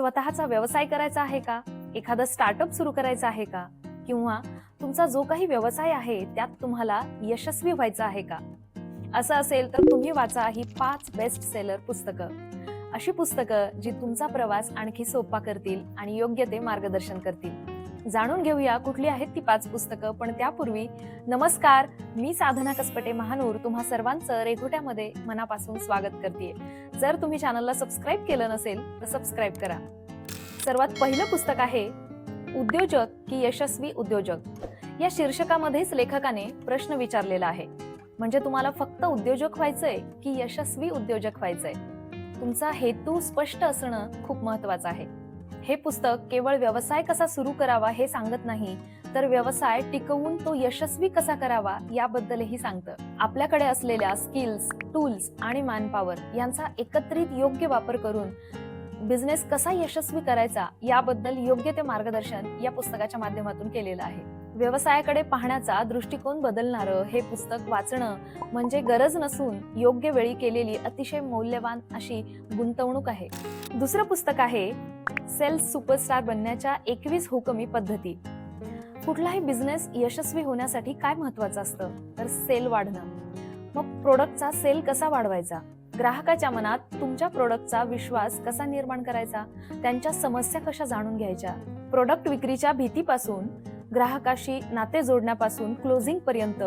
स्वतःचा व्यवसाय करायचा आहे का? एखादं स्टार्टअप सुरू करायचं आहे का? किंवा तुमचा जो काही व्यवसाय आहे त्यात तुम्हाला यशस्वी व्हायचं आहे का? असं असेल तर तुम्ही वाचा ही पाच बेस्ट सेलर पुस्तकं. अशी पुस्तकं जी तुमचा प्रवास आणखी सोपा करतील आणि योग्य ते मार्गदर्शन करतील. जाणून घेऊया कुठली आहेत ती पाच पुस्तकं. पण त्यापूर्वी नमस्कार मी साधना कसपटे महानूर. तुम्हा सर्वांचं रेघोट्यामध्ये मनापासून स्वागत करते जर तुम्ही चॅनलला सबस्क्राईब केलं नसेल तर सबस्क्राईब करा. सर्वात पहिलं पुस्तक आहे उद्योजक की यशस्वी उद्योजक? या शीर्षकामध्येच लेखकाने प्रश्न विचारलेला आहे. म्हणजे तुम्हाला फक्त उद्योजक व्हायचंय की यशस्वी उद्योजक व्हायचंय? तुमचा हेतू स्पष्ट असणं खूप महत्वाचं आहे. हे पुस्तक केवळ व्यवसाय कसा सुरू करावा हे सांगत नाही तर व्यवसाय टिकवून तो यशस्वी कसा करावा याबद्दलही सांगतं. आपल्याकडे असलेल्या स्किल्स टूल्स आणि मॅनपॉवर यांचा एकत्रित योग्य वापर करून बिझनेस कसा यशस्वी करायचा याबद्दल योग्य ते मार्गदर्शन या पुस्तकाच्या माध्यमातून केलेलं आहे. व्यवसायाकडे पाहण्याचा दृष्टिकोन बदलणारं हे पुस्तक वाचणं म्हणजे गरज नसून योग्य वेळी केलेली अतिशय मौल्यवान अशी गुंतवणूक आहे. दुसरं पुस्तक आहे सेल्स सुपरस्टार बनण्याच्या एकवीस हुकमी पद्धती. कुठलाही बिझनेस यशस्वी होण्यासाठी काय महत्वाचं असतं? तर सेल वाढणं. मग प्रोडक्टचा सेल कसा वाढवायचा? ग्राहकाच्या मनात तुमच्या प्रोडक्टचा विश्वास कसा निर्माण करायचा? त्यांच्या समस्या कशा जाणून घ्यायच्या? प्रोडक्ट विक्रीच्या भीतीपासून ग्राहकाशी नाते जोडण्यापासून क्लोजिंग पर्यंत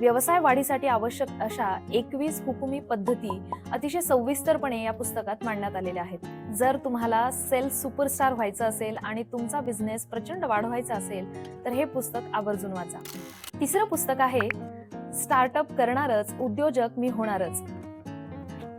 व्यवसाय वाढीसाठी आवश्यक अशा एकवीस हुकुमी पद्धती अतिशय सविस्तरपणे या पुस्तकात मांडण्यात आलेल्या आहेत. जर तुम्हाला सेल्स सुपरस्टार व्हायचं असेल आणि तुमचा बिझनेस प्रचंड वाढवायचा असेल तर हे पुस्तक आवर्जून वाचा. तिसरं पुस्तक आहे स्टार्टअप करणारच उद्योजक मी होणारच.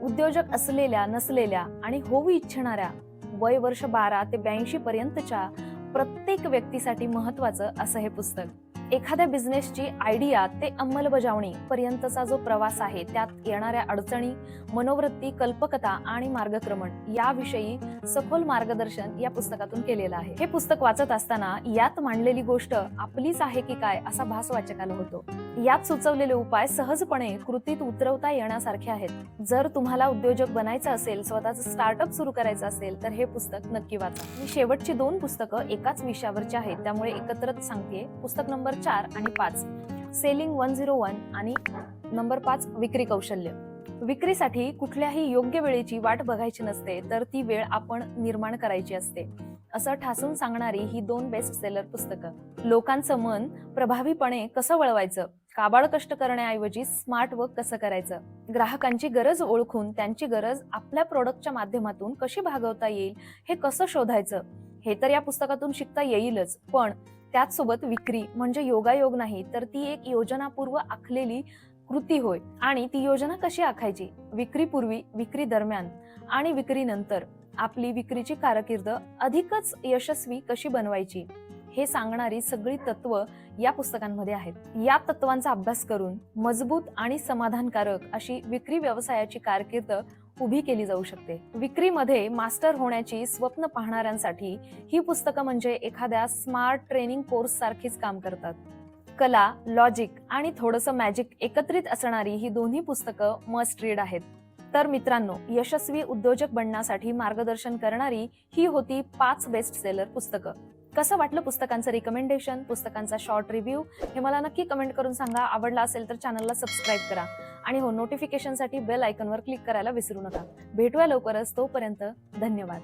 उद्योजक असलेल्या नसलेल्या आणि होऊ इच्छिणाऱ्या वय वर्ष बारा ते ब्याऐंशी पर्यंतच्या प्रत्येक व्यक्तीसाठी महत्वाचं असं हे पुस्तक. एखाद्या बिझनेसची आयडिया ते अंमलबजावणी पर्यंतचा जो प्रवास आहे त्यात येणाऱ्या अडचणी मनोवृत्ती कल्पकता आणि मार्गक्रमण याविषयी सखोल मार्गदर्शन या पुस्तकातून केलेलं आहे. हे पुस्तक वाचत असताना यात मांडलेली गोष्ट आपलीच आहे की काय असा भास वाचकाला होतो. यात सुचवलेले उपाय सहजपणे कृतीत उतरवता येण्यासारखे आहेत. जर तुम्हाला उद्योजक बनायचं असेल स्वतःचं स्टार्टअप सुरू करायचं असेल तर हे पुस्तक नक्की वाचा. मी शेवटची दोन पुस्तकं एकाच विषयावरची आहेत त्यामुळे एकत्रच सांगते पुस्तक नंबर चार आणि पाच. सेलिंग वन झिरो वन आणि नंबर पाच विक्री कौशल्य. विक्रीसाठी कुठल्याही योग्य वेळेची वाट बघायची नसते तर ती वेळ आपण निर्माण करायची असते. असं ठासून सांगणारी ही दोन बेस्ट सेलर पुस्तकं. लोकांचं मन प्रभावीपणे कसं वळवायचं? काबाड कष्ट करण्याऐवजी स्मार्ट वर्क कसं करायचं? ग्राहकांची गरज ओळखून त्यांची गरज आपल्या प्रोडक्टच्या माध्यमातून कशी भागवता येईल हे कसं शोधायचं? हे तर या पुस्तकातून शिकता येईलच पण त्याचसोबत विक्री म्हणजे योगायोग नाही तर ती एक योजनापूर्व आखलेली कृती होय. आणि ती योजना कशी आखायची? विक्रीपूर्वी विक्री दरम्यान आणि विक्रीनंतर आपली विक्रीची कारकीर्द अधिकच यशस्वी कशी बनवायची? हे सांगणारी सगळी तत्व या पुस्तकांमध्ये आहेत. या तत्वांचा अभ्यास करून मजबूत आणि समाधानकारक अशी विक्री व्यवसायाची कारकीर्द उभी केली जाऊ शकते. विक्रीमध्ये मास्टर होण्याची स्वप्न पाहणाऱ्यांसाठी ही पुस्तकं म्हणजे एखाद्या स्मार्ट ट्रेनिंग कोर्स सारखीच काम करतात. कला लॉजिक आणि थोडंसं मॅजिक एकत्रित असणारी ही दोन्ही पुस्तकं मस्ट रीड आहेत. तर मित्रांनो यशस्वी उद्योजक बनण्यासाठी मार्गदर्शन करणारी ही होती पाच बेस्ट सेलर पुस्तकं. कसं वाटलं पुस्तकांचं रिकमेंडेशन पुस्तकांचा शॉर्ट रिव्ह्यू हे मला नक्की कमेंट करून सांगा. आवडला असेल तर चॅनलला सबस्क्राईब करा. आणि हो नोटिफिकेशनसाठी बेल आयकॉनवर क्लिक करायला विसरू नका. भेटूया लवकरच. तोपर्यंत धन्यवाद.